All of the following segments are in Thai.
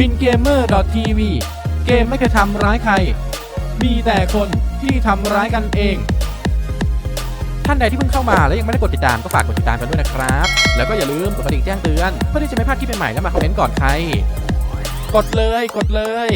บินเกมเมอร์ทีวีเกมไม่เคยทำร้ายใคร มีแต่คนที่ทำร้ายกันเอง ท่านใดที่เพิ่งเข้ามาและยังไม่ได้กดติดตามก็ฝากกดติดตามกันด้วยนะครับ แล้วก็อย่าลืมกดกระดิ่งแจ้งเตือนเพื่อที่จะไม่พลาดคลิปใหม่ๆและมาคอมเมนต์ก่อนใคร กดเลยกดเลย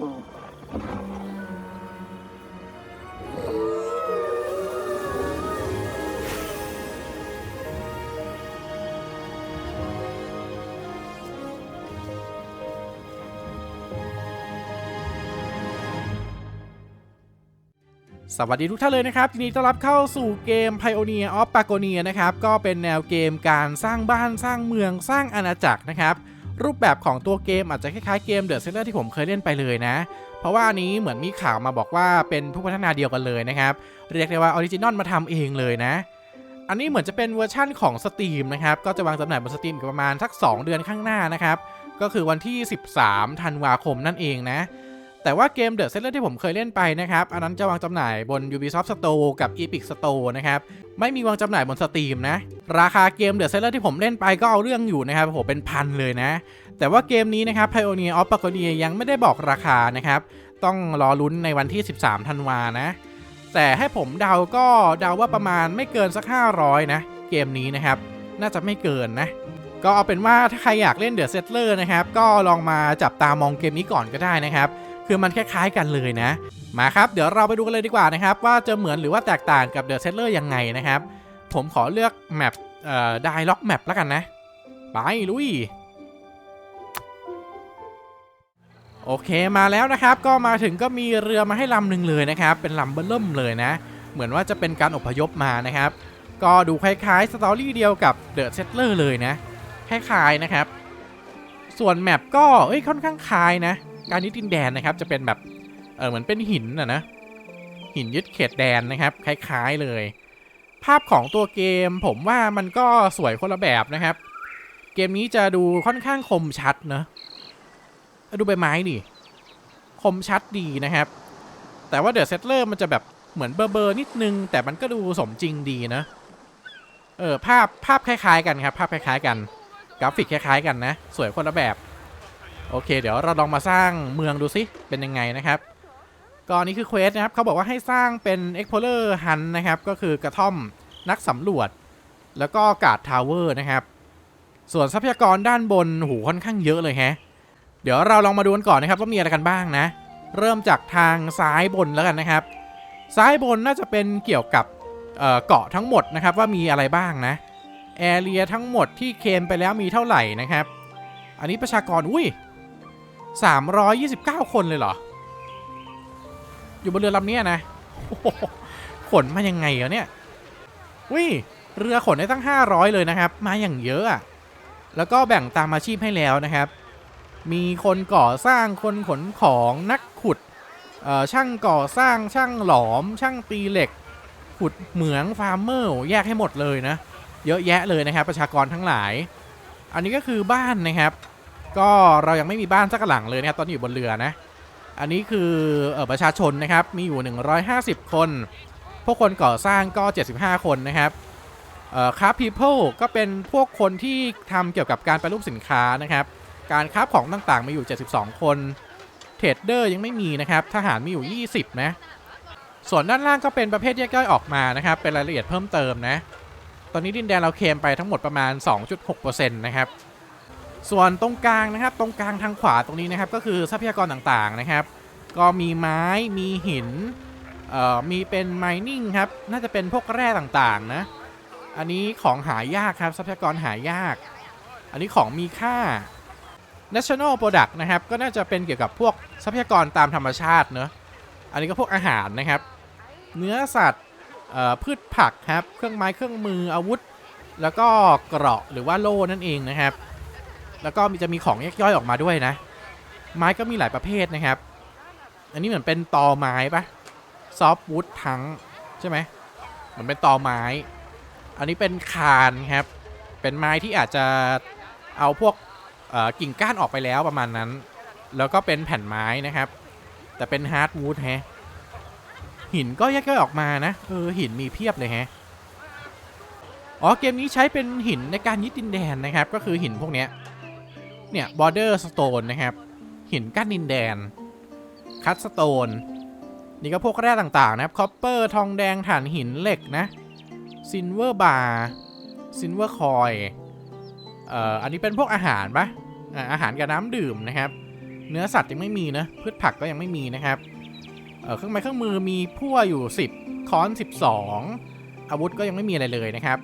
สวัสดีทุกท่านเลยนะครับยินดีต้อนรับเข้าสู่เกม Pioneer of Pagonia นะครับ ก็เป็นแนวเกมการสร้างบ้านสร้างเมืองสร้างอาณาจักรนะครับ รูปแบบของตัวเกมอาจจะคล้ายๆเกมเดอะเซนเตอร์ที่ผมเคยเล่นไปเลยนะ เพราะว่าอันนี้เหมือนมีข่าวมาบอกว่าเป็นผู้พัฒนาเดียวกันเลยนะครับ เรียกได้ว่าออริจินอลมาทำเองเลยนะ อันนี้เหมือนจะเป็นเวอร์ชั่นของสตรีมนะครับ ก็จะวางจำหน่ายบนสตรีมประมาณสัก 2 เดือนข้างหน้านะครับ ก็คือวันที่ 13 ธันวาคมนั่นเองนะ แต่ว่าเกม The Settler ที่ผมเคยเล่นไปนะครับ อันนั้นจะวางจำหน่ายบน Ubisoft Store กับ Epic Store นะครับ ไม่มีวางจำหน่ายบน Steam นะ ราคาเกม The Settler ที่ผมเล่นไปก็เอาเรื่องอยู่นะครับโหเป็นพันเลยนะ แต่ว่าเกมนี้นะครับ Pioneer of Pagonia ยังไม่ได้บอกราคานะครับ ต้องรอลุ้นในวันที่ 13 ธันวานะ แต่ให้ผมเดาก็เดาว่าประมาณไม่เกินสัก 500 นะ เกมนี้นะครับ น่าจะไม่เกินนะก็เอาเป็นว่าถ้าใครอยากเล่น The Settler นะครับ ก็ลองมาจับตามองเกมนี้ก่อนก็ได้นะครับ คือมันคล้ายๆกันเลยนะ มาครับ เดี๋ยวเราไปดูกันเลยดีกว่านะครับ ว่าจะเหมือนหรือว่าแตกต่างกับ The Settler ยังไงนะครับ ผมขอเลือกแมปเอ่อ Dialog Map แล้วกันนะ ไปลุยโอเคมาแล้วนะครับก็มาถึงก็มีเรือมาให้ลำหนึ่งเลยนะครับ เป็นลำเบิ่มเลยนะ เหมือนว่าจะเป็นการอพยพมานะครับ ก็ดูคล้ายๆสตอรี่เดียวกับ The Settler เลยนะคล้ายๆนะครับ ส่วนแมปก็เอ้ยค่อนข้างคล้ายนะ การยึดดินแดนนะครับ จะเป็นแบบเออเหมือนเป็นหินนะนะหินยึดเขตแดนนะครับ คล้ายๆเลย ภาพของตัวเกมผมว่ามันก็สวยคนละแบบนะครับ เกมนี้จะดูค่อนข้างคมชัดเนะดูใบไม้ดิคมชัดดีนะครับ แต่ว่าเดอะเซตเลอร์มันจะแบบเหมือนเบอร์เบอร์นิดนึง แต่มันก็ดูสมจริงดีนะ เออภาพภาพคล้ายๆกันครับ ภาพคล้ายๆกัน กราฟิกคล้ายๆกันนะ สวยคนละแบบ โอเค เดี๋ยวเราลองมาสร้างเมืองดูสิเป็นยังไงนะครับก็อันนี้คือเควสนะครับเขาบอกว่าให้สร้างเป็น Explorer Hunt นะครับก็คือกระท่อมนักสำรวจ แล้วก็กาดทาวเวอร์นะครับ ส่วนทรัพยากรด้านบนหูค่อนข้างเยอะเลยแฮะเดี๋ยวเราลองมาดูกันก่อนนะครับว่ามีอะไรกันบ้างนะ เริ่มจากทางซ้ายบนแล้วกันนะครับ ซ้ายบนน่าจะเป็นเกี่ยวกับเเกาะทั้งหมดนะครับว่ามีอะไรบ้างนะแอเรียทั้งหมดที่เคลมไปแล้วมีเท่าไหร่นะครับ อันนี้ประชากรอุ้ย 329 คนเลยเหรอ อยู่บนเรือลำนี้นะขนมายังไงอะเนี่ยอุ้ยเรือขนได้ตั้ง 500 เลยนะครับ มาอย่างเยอะอะแล้วก็แบ่งตามอาชีพให้แล้วนะครับ มีคนก่อสร้างคนขนของนักขุดเอ่อช่างก่อสร้างช่างหลอม ช่างตีเหล็ก ขุดเหมืองฟาร์มเมอร์แยกให้หมดเลยนะ เยอะแยะเลยนะครับ ประชากรทั้งหลาย อันนี้ก็คือบ้านนะครับ ก็เรายังไม่มีบ้านสักหลังเลยนะครับตอนอยู่บนเรือนะ อันนี้คือออประชาชนนะครับมีอยู่ 150 คน พวกคนก่อสร้างก็ 75 คนนะครับค้า people ก็เป็นพวกคนที่ทำเกี่ยวกับการแปรรูปสินค้านะครับ การค้าของต่างๆ มีอยู่ 72 คนเทรดเดอร์ยังไม่มีนะครับ ทหารมีอยู่ 20 นะ ส่วนด้านล่างก็เป็นประเภทแยกย่อยออกมานะครับ เป็นรายละเอียดเพิ่มเติมนะ ตอนนี้ดินแดนเราเคลมไปทั้งหมดประมาณ 2.6%นะครับ ส่วนตรงกลางนะครับ ตรงกลางทางขวาตรงนี้นะครับ ก็คือทรัพยากรต่างๆนะครับ ก็มีไม้มีหินเอ่อมีเป็น mining ครับ น่าจะเป็นพวกแร่ต่างๆนะ อันนี้ของหายากครับทรัพยากรหายาก อันนี้ของมีค่า national product นะครับ ก็น่าจะเป็นเกี่ยวกับพวกทรัพยากรตามธรรมชาติเนอะอันนี้ก็พวกอาหารนะครับ เนื้อสัตว์เอ่อพืชผักครับ เครื่องไม้เครื่องมืออาวุธ แล้วก็เกราะหรือว่าโล่นั่นเองนะครับ แล้วก็มีจะมีของแยกย่อยออกมาด้วยนะ ไม้ก็มีหลายประเภทนะครับ อันนี้เหมือนเป็นตอไม้ปะซอฟต์วูดทั้งใช่ไหมเหมือนเป็นตอไม้ อันนี้เป็นคานครับ เป็นไม้ที่อาจจะเอาพวกกิ่งก้านออกไปแล้วประมาณนั้น แล้วก็เป็นแผ่นไม้นะครับ แต่เป็นฮาร์ดวูดแฮะหินก็แยกย่อยออกมานะ เออหินมีเพียบเลยแฮะ อ๋อเกมนี้ใช้เป็นหินในการยึดดินแดนนะครับ ก็คือหินพวกเนี้ย เนี่ย border stone นะครับ หินกั้นดินแดน คัตสโตน นี่ก็พวกแร่ต่างๆ นะครับ คอปเปอร์ ทองแดง ถ่านหินเหล็กนะ ซินเวอร์บาร์ ซินเวอร์คอยเอ่อ อันนี้เป็นพวกอาหารปะอาหารกับน้ำดื่มนะครับ เนื้อสัตว์ยังไม่มีนะ พืชผักก็ยังไม่มีนะครับเเครื่องไม้เครื่องมือมีพั่วอยู่ 10 ค้อน 12 อาวุธก็ยังไม่มีอะไรเลยนะครับ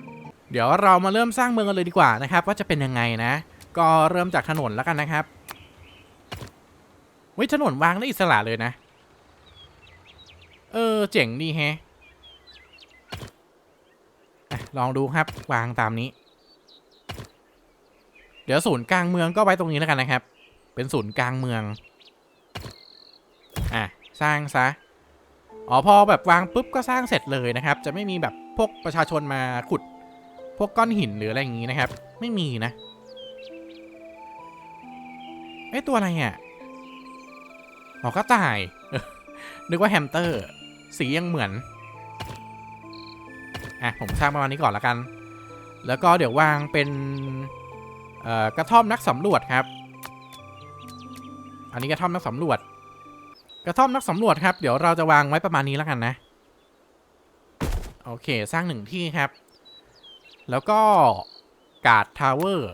เดี๋ยวเรามาเริ่มสร้างเมืองกันเลยดีกว่านะครับ ว่าจะเป็นยังไงนะ ก็เริ่มจากถนนแล้วกันนะครับเฮ้ยถนนวางได้อิสระเลยนะ เออ เจ๋งดีแฮะอะลองดูครับวางตามนี้ เดี๋ยวศูนย์กลางเมืองก็ไว้ตรงนี้แล้วกันนะครับ เป็นศูนย์กลางเมือง อะ สร้างซะ อ๋อพอแบบวางปุ๊บก็สร้างเสร็จเลยนะครับ จะไม่มีแบบพวกประชาชนมาขุด พวกก้อนหินหรืออะไรอย่างนี้นะครับ ไม่มีนะ เอ้ตัวอะไรอะอ๋อก็ตาย นึกว่าแฮมสเตอร์ สียังเหมือน อะ ผมสร้างประมาณนี้ก่อนละกัน แล้วก็เดี๋ยววางเป็นกระท่อมนักสำรวจครับ อันนี้กระท่อมนักสำรวจ กระท่อมนักสำรวจครับ เดี๋ยวเราจะวางไว้ประมาณนี้แล้วกันนะ โอเค สร้างหนึ่งที่ครับ แล้วก็กาดทาวเวอร์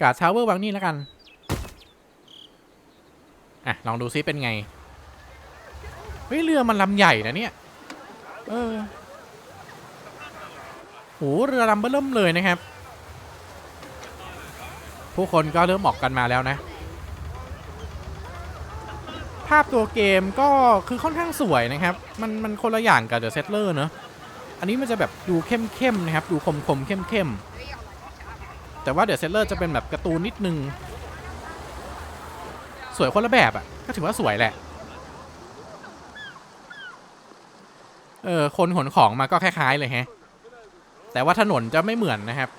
กาดทาวเวอร์วางนี่แล้วกัน อะ ลองดูซิเป็นไง เฮ้ย เรือมันลำใหญ่นะเนี่ย เออโหเรือลำเบิ่มเลยนะครับ ผู้คนก็เริ่มออกกันมาแล้วนะ ภาพตัวเกมก็คือค่อนข้างสวยนะครับ มันมันคนละอย่างกับ The Settler เนอะอันนี้มันจะแบบดูเข้มๆนะครับ ดูคมๆเข้มๆ แต่ว่า The Settler จะเป็นแบบการ์ตูนนิดนึง สวยคนละแบบอะ่ะ ก็ถือว่าสวยแหละ เออ คนขนของมาก็คล้ายๆเลยแฮะ แต่ว่าถนนจะไม่เหมือนนะครับ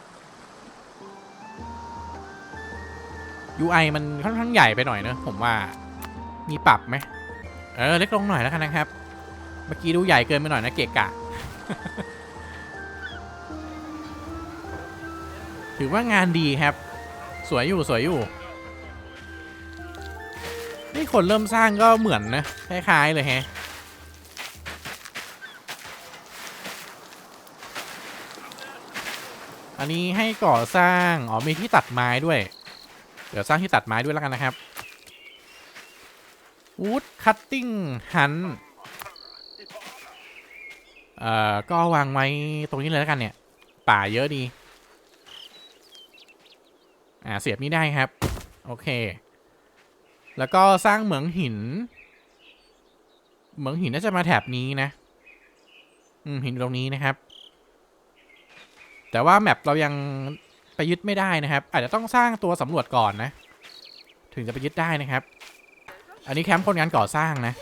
UI มันค่อนข้างใหญ่ไปหน่อยเนอะผมว่า มีปรับไหม เออ เล็กลงหน่อยแล้วกันนะครับ เมื่อกี้ดูใหญ่เกินไปหน่อยนะเกะกะ ถือว่างานดีครับ สวยอยู่สวยอยู่นี่คนเริ่มสร้างก็เหมือนนะคล้ายๆเลยแฮะอันนี้ให้ก่อสร้างอ๋อมีที่ตัดไม้ด้วย เดี๋ยวสร้างที่ตัดไม้ด้วยแล้วกันนะครับ Wood Cutting Hunt เอ่อก็วางไว้ตรงนี้เลยแล้วกันเนี่ย ป่าเยอะดี อ่าเสียบนี่ได้ครับ โอเค แล้วก็สร้างเหมืองหิน เหมืองหินน่าจะมาแถบนี้นะ อืมหินตรงนี้นะครับ แต่ว่าแมปเรายังไปยึดไม่ได้นะครับ อาจจะต้องสร้างตัวสำรวจก่อนนะ ถึงจะไปยึดได้นะครับ อันนี้แคมป์คนงานก่อสร้างนะ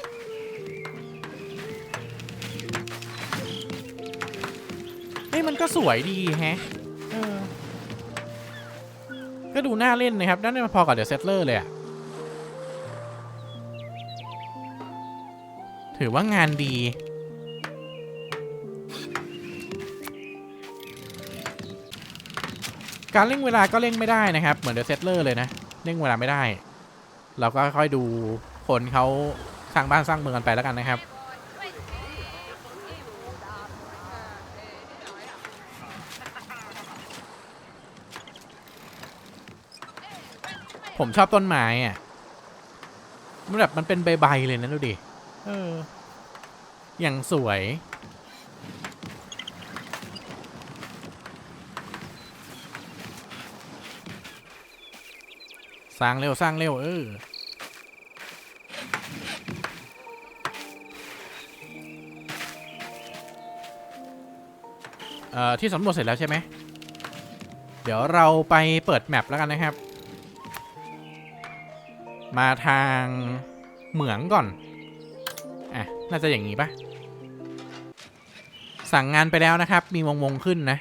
เฮ้ยมันก็สวยดีแฮะ ก็ดูน่าเล่นนะครับน่าเล่นพอกับเดอะเซตเลอร์เลยอะถือว่างานดีกการเร่งเวลาก็เร่งไม่ได้นะครับ เหมือนเดอะเซตเลอร์เลยนะ เร่งเวลาไม่ได้ เราก็ค่อยดูคนเขาสร้างบ้านสร้างเมืองกันไปแล้วกันนะครับ ผมชอบต้นไม้อะมันแบบมันเป็นใบๆเลยนะดูดิ เออ อย่างสวย สร้างเร็วสร้างเร็ว เออ เอ่อ ที่สำรวจเสร็จแล้วใช่ไหม เดี๋ยวเราไปเปิดแมปแล้วกันนะครับ มาทางเหมืองก่อน อะ น่าจะอย่างนี้ปะสั่งงานไปแล้วนะครับ มีวงวงขึ้นนะ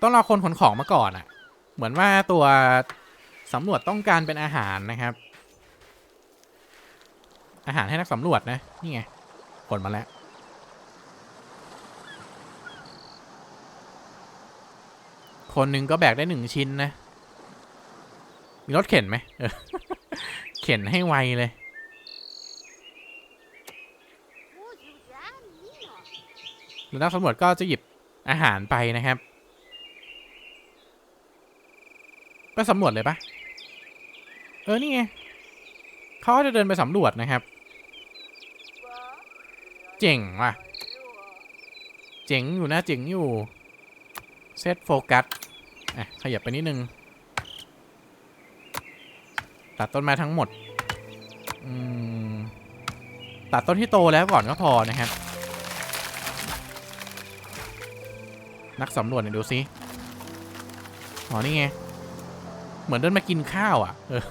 ต้องรอคนขนของมาก่อนอะ่ะ เหมือนว่าตัวสำรวจต้องการเป็นอาหารนะครับ อาหารให้นักสำรวจนะ นี่ไงขนมาแล้วคนหนึ่งก็แบกได้หนึ่งชิ้นนะ มีรถเข็นไหมเข็นให้ไวเลย แล้วนักสำรวจก็จะหยิบอาหารไปนะครับ ไปสำรวจเลยปะเออ นี่ไงเขาจะเดินไปสำรวจนะครับ เจ๋งว่ะ เจ๋งอยู่นะ เจ๋งอยู่ เซตโฟกัส อะ ขยับไปนิดนึง ตัดต้นไม้ทั้งหมดอมตัดต้นที่โตแล้วก่อนก็พอนะครับ นักสำรวจเนี่ยดูสิอ๋อนี่ไง เหมือนเดินมากินข้าวอะ เออ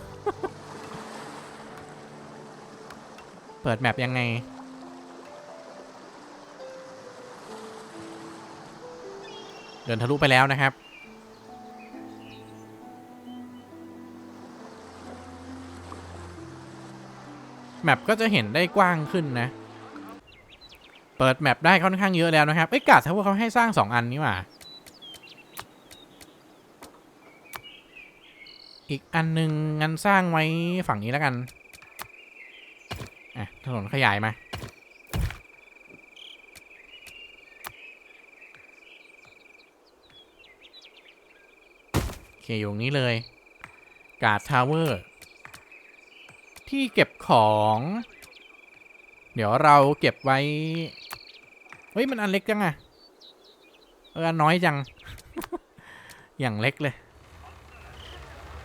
เปิดแมปยังไง เดินทะลุไปแล้วนะครับ แมปก็จะเห็นได้กว้างขึ้นนะ เปิดแมปได้ค่อนข้างเยอะแล้วนะครับ เอ้ยกาดทาวเวอร์เขาให้สร้างสองอันนี่ว่าอีกอันหนึ่งงั้นสร้างไว้ฝั่งนี้แล้วกัน อะ ถนนขยายมา โอเคอยู่ตรงนี้เลย กาดทาวเวอร์ ที่เก็บของ เดี๋ยวเราเก็บไว้ เฮ้ย มันอันเล็กจังอะเอออันน้อยจัง อย่างเล็กเลย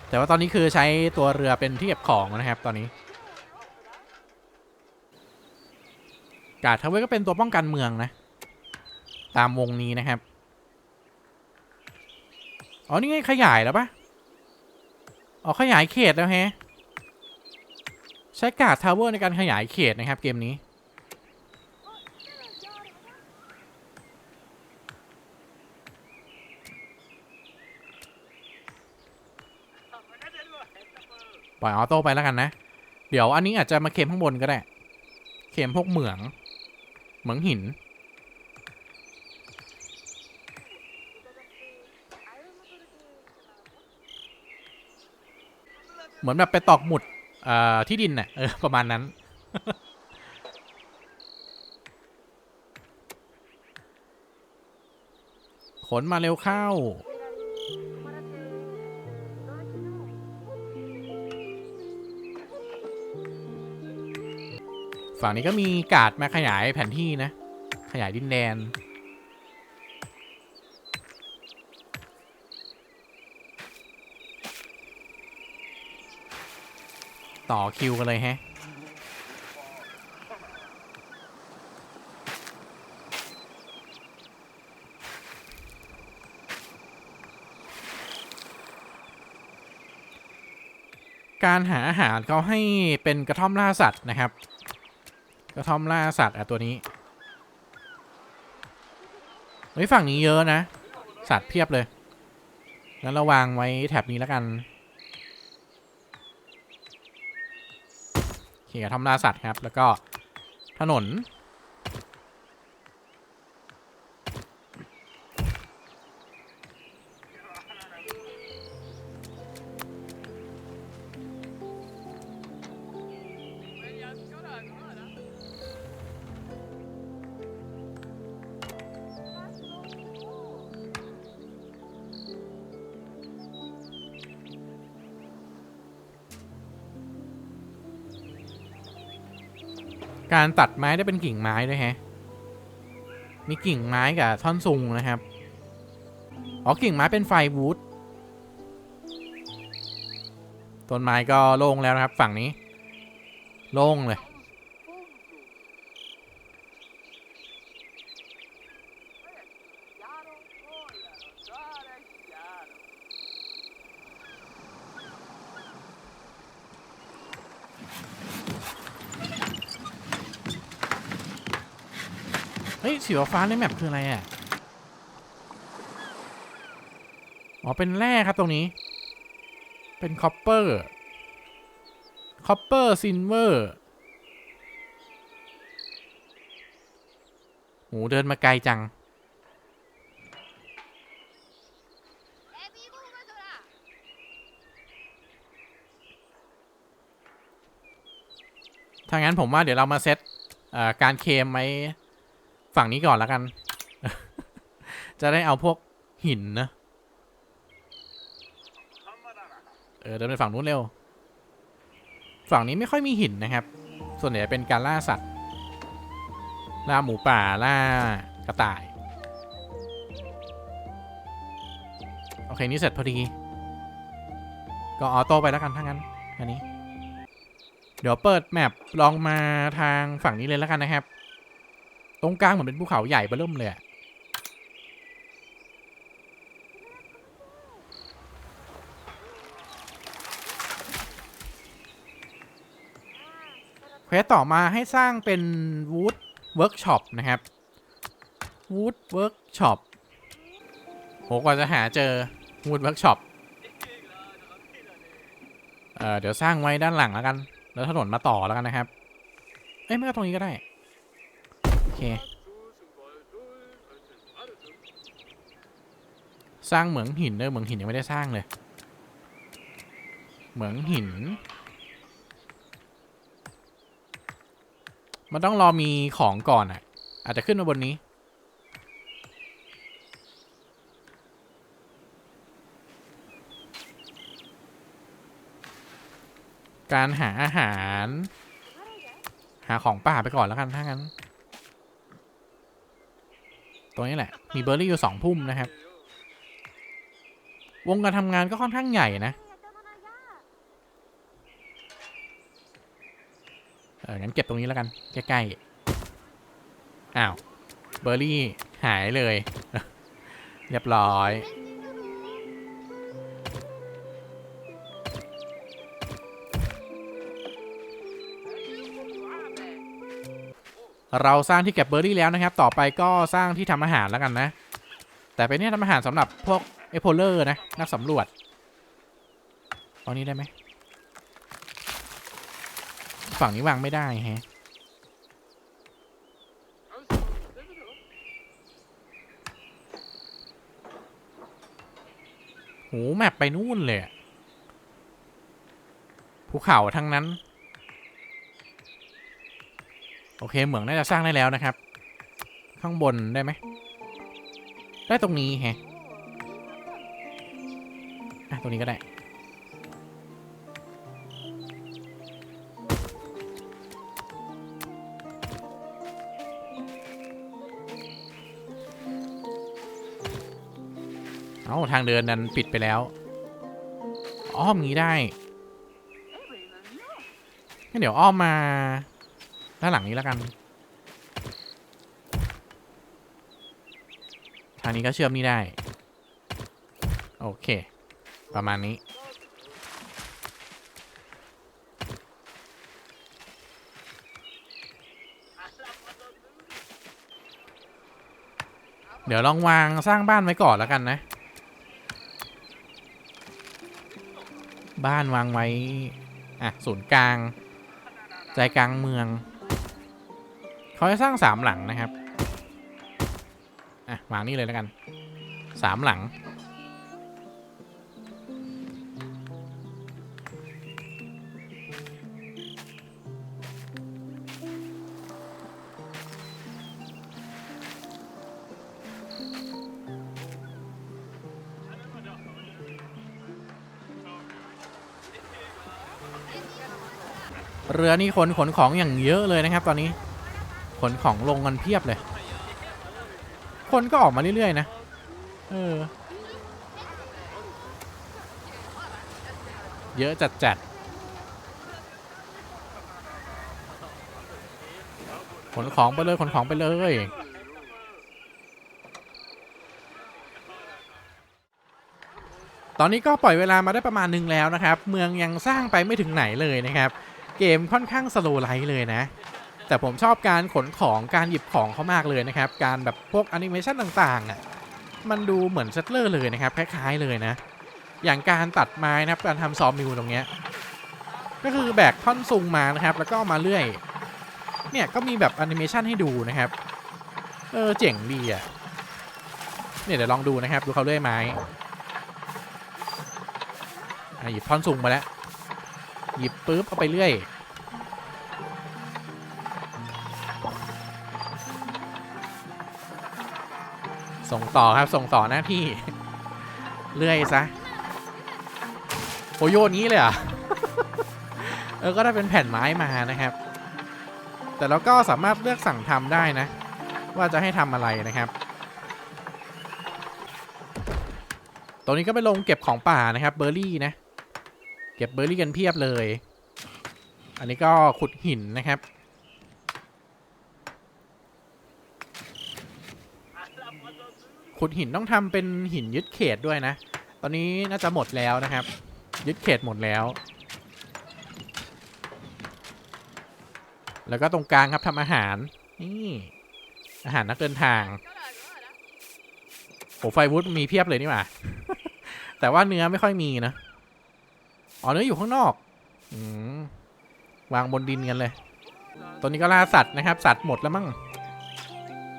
แต่ว่าตอนนี้คือใช้ตัวเรือเป็นที่เก็บของนะครับ ตอนนี้ กาดทาวเวอร์ก็เป็นตัวป้องกันเมืองนะ ตามวงนี้นะครับ อ๋อ นี่ไงขยายแล้วปะอ๋อขยายเขตแล้วแฮะ ใช้กาดทาวเวอร์ในการขยายเขตนะครับเกมนี้ ปล่อยออโต้ไปแล้วกันนะ เดี๋ยวอันนี้อาจจะมาเค็มข้างบนก็ได้เค็มพวกเหมือง เหมืองหินเหมือนแบบไปตอกหมุด ที่ดินน่ะเออประมาณนั้น ขนมาเร็วเข้า ฝั่งนี้ก็มีกาดมาขยายแผนที่นะ ขยายดินแดน ต่อคิวกันเลยแฮะ การหาอาหารเขาให้เป็นกระท่อมล่าสัตว์นะครับ กระท่อมล่าสัตว์อะตัวนี้เฮ้ยฝั่งนี้เยอะนะ สัตว์เพียบเลยงั้นเราวางไว้แถบนี้แล้วกัน เคกระท่อมล่าสัตว์ครับ แล้วก็ถนน การตัดไม้ได้เป็นกิ่งไม้ด้วยฮะ มีกิ่งไม้กับท่อนซุงนะครับ อ๋อ กิ่งไม้เป็นไฟวูด ต้นไม้ก็โล่งแล้วนะครับ ฝั่งนี้ โล่งเลย เฮ้ยสีฟ้าในแมปคืออะไรอะ อ๋อ เป็นแร่ครับตรงนี้ เป็นคอปเปอร์ คอปเปอร์ซินเวอร์โหเดินมาไกลจัง ถ้างั้นผมว่าเดี๋ยวเรามาเซตการเคมไว้ ฝั่งนี้ก่อนแล้วกัน จะได้เอาพวกหินนะ เออเดินไปฝั่งนู้นเร็ว ฝั่งนี้ไม่ค่อยมีหินนะครับ ส่วนใหญ่เป็นการล่าสัตว์ ล่าหมูป่า ล่ากระต่าย โอเค นี่เสร็จพอดี ก็ออโต้ไปแล้วกันถ้างั้น อันนี้ เดี๋ยวเปิดแมปลองมาทางฝั่งนี้เลยแล้วกันนะครับ ตรงกลางเหมือนเป็นภูเขาใหญ่เบ้อเริ่มเลยเควสต่อมาให้สร้างเป็นวูดเวิร์กช็อปนะครับวูดเวิร์กช็อปโหกว่าจะหาเจอวูดเวิร์กช็อปเอ่อเดี๋ยวสร้างไว้ด้านหลังแล้วกัน แล้วถนนมาต่อแล้วกันนะครับ เอ้ยไม่ก็ตรงนี้ก็ได้ เค สร้างเหมืองหินเนอเหมืองหินยังไม่ได้สร้างเลย เหมืองหิน มันต้องรอมีของก่อนอะ อาจจะขึ้นมาบนนี้ การหาอาหาร หาของป่าไปก่อนแล้วกันถ้างั้น ตรงนี้แหละ มีเบอร์รี่อยู่สองพุ่มนะครับ วงการทำงานก็ค่อนข้างใหญ่นะ เอองั้นเก็บตรงนี้แล้วกัน ใกล้ๆ อ้าว เบอร์รี่หายเลย เรียบร้อย เราสร้างที่เก็บเบอร์รี่แล้วนะครับ ต่อไปก็สร้างที่ทำอาหารแล้วกันนะ แต่เป็นที่ทำอาหารสำหรับพวกเอโพเลอร์นะ นักสำรวจตอนนี้ได้ไหมฝั่งนี้วางไม่ได้แฮะโหแมปไปนู่นเลยภูเขาทั้งนั้น โอเคเหมืองน่าจะสร้างได้แล้วนะครับ ข้างบนได้ไหม ได้ตรงนี้แฮะอะตรงนี้ก็ได้ เอาทางเดินนั้นปิดไปแล้ว อ้อมงี้ได้งั้นเดี๋ยวอ้อมมา ด้านหลังนี้แล้วกัน ทางนี้ก็เชื่อมนี่ได้ โอเค ประมาณนี้ เดี๋ยวลองวางสร้างบ้านไว้ก่อนแล้วกันนะ บ้านวางไว้ อะ ศูนย์กลาง ใจกลางเมือง เขาจะสร้างสามหลังนะครับ อะวางนี่เลยแล้วกันสามหลัง เรือนี่ขนขนของอย่างเยอะเลยนะครับตอนนี้ ขนของลงกันเพียบเลย คนก็ออกมาเรื่อยๆนะ เออ เยอะจัดจัดๆขนของไปเลยขนของไปเลยตอนนี้ก็ปล่อยเวลามาได้ประมาณนึงแล้วนะครับ เมืองยังสร้างไปไม่ถึงไหนเลยนะครับ เกมค่อนข้างสโลไลท์เลยนะ แต่ผมชอบการขนของการหยิบของเขามากเลยนะครับ การแบบพวกแอนิเมชันต่างๆอะมันดูเหมือนเซตเลอร์เลยนะครับคล้ายๆเลยนะ อย่างการตัดไม้นะครับการทำซอมมิวตรงเนี้ยก็คือแบกท่อนซุงมานะครับ แล้วก็มาเลื่อย เนี่ยก็มีแบบแอนิเมชันให้ดูนะครับ เออเจ๋งดีอะเนี่ยเดี๋ยวลองดูนะครับ ดูเขาเลื่อยไม้หยิบท่อนซุงมาแล้วหยิบปุ๊บเอาไปเรื่อย ส่งต่อครับส่งต่อหน้าที่เลื่อยซะโอโยนี้เลยอะเออก็ได้เป็นแผ่นไม้มานะครับ แต่เราก็สามารถเลือกสั่งทำได้นะ ว่าจะให้ทำอะไรนะครับตรงนี้ก็ไปลงเก็บของป่านะครับเบอร์รี่นะ เก็บเบอร์รี่กันเพียบเลย อันนี้ก็ขุดหินนะครับ ขุดหินต้องทำเป็นหินยึดเขตด้วยนะ ตอนนี้น่าจะหมดแล้วนะครับ ยึดเขตหมดแล้ว แล้วก็ตรงกลางครับทำอาหาร นี่อาหารนักเดินทางโอไฟวุฒมีเพียบเลยนี่หว่า แต่ว่าเนื้อไม่ค่อยมีนะ อ๋อเนื้ออยู่ข้างนอกอืวางบนดินกันเลย ตัวนี้ก็ล่าสัตว์นะครับ สัตว์หมดแล้วมั้ง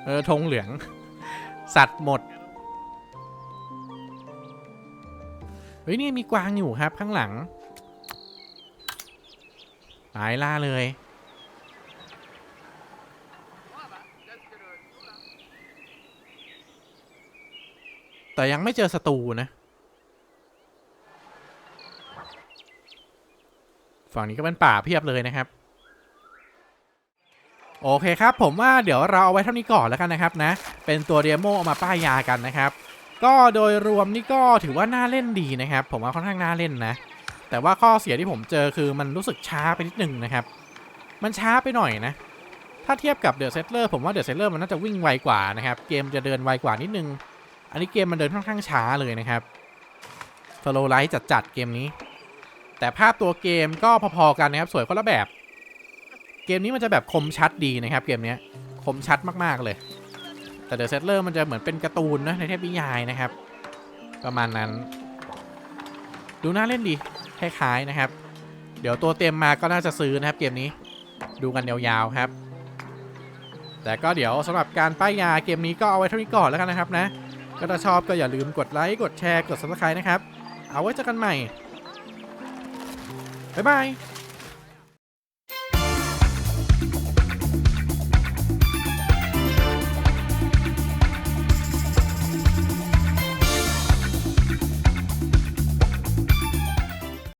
เออธงเหลือง สัตว์หมด เฮ้ย นี่มีกวางอยู่ครับข้างหลังตายล่าเลย แต่ยังไม่เจอศัตรูนะ ฝั่งนี้ก็เป็นป่าเพียบเลยนะครับ โอเคครับ ผมว่าเดี๋ยวเราเอาไว้เท่านี้ก่อนแล้วกันนะครับนะ เป็นตัวเดโมเอามาป้ายยากันนะครับ ก็โดยรวมนี่ก็ถือว่าน่าเล่นดีนะครับ ผมว่าค่อนข้างน่าเล่นนะ แต่ว่าข้อเสียที่ผมเจอคือมันรู้สึกช้าไปนิดนึงนะครับ มันช้าไปหน่อยนะ ถ้าเทียบกับเดอะเซตเลอร์ผมว่าเดอะเซตเลอร์มันน่าจะวิ่งไวกว่านะครับ เกมจะเดินไวกว่านิดนึง อันนี้เกมมันเดินค่อนข้างช้าเลยนะครับสโลไลท์จัดๆเกมนี้ แต่ภาพตัวเกมก็พอๆกันนะครับ สวยคนละแบบ กมนี้มันจะแบบคมชัดดีนะครับ เกมนี้คมชัดมากๆเลย แต่เดอะเซตเลอร์มันจะเหมือนเป็นการ์ตูนนะในเทพนิยายนะครับ ประมาณนั้น ดูน่าเล่นดีคล้ายๆนะครับ เดี๋ยวตัวเต็มมาก็น่าจะซื้อนะครับ เกมนี้ดูกันยาวๆครับ แต่ก็เดี๋ยวสำหรับการป้ายยาเกมนี้ก็เอาไว้เท่านี้ก่อนแล้วกันนะครับนะก็ถ้าชอบก็อย่าลืมกดไลค์กดแชร์กด subscribe นะครับ เอาไว้เจอกันใหม่บ๊ายบาย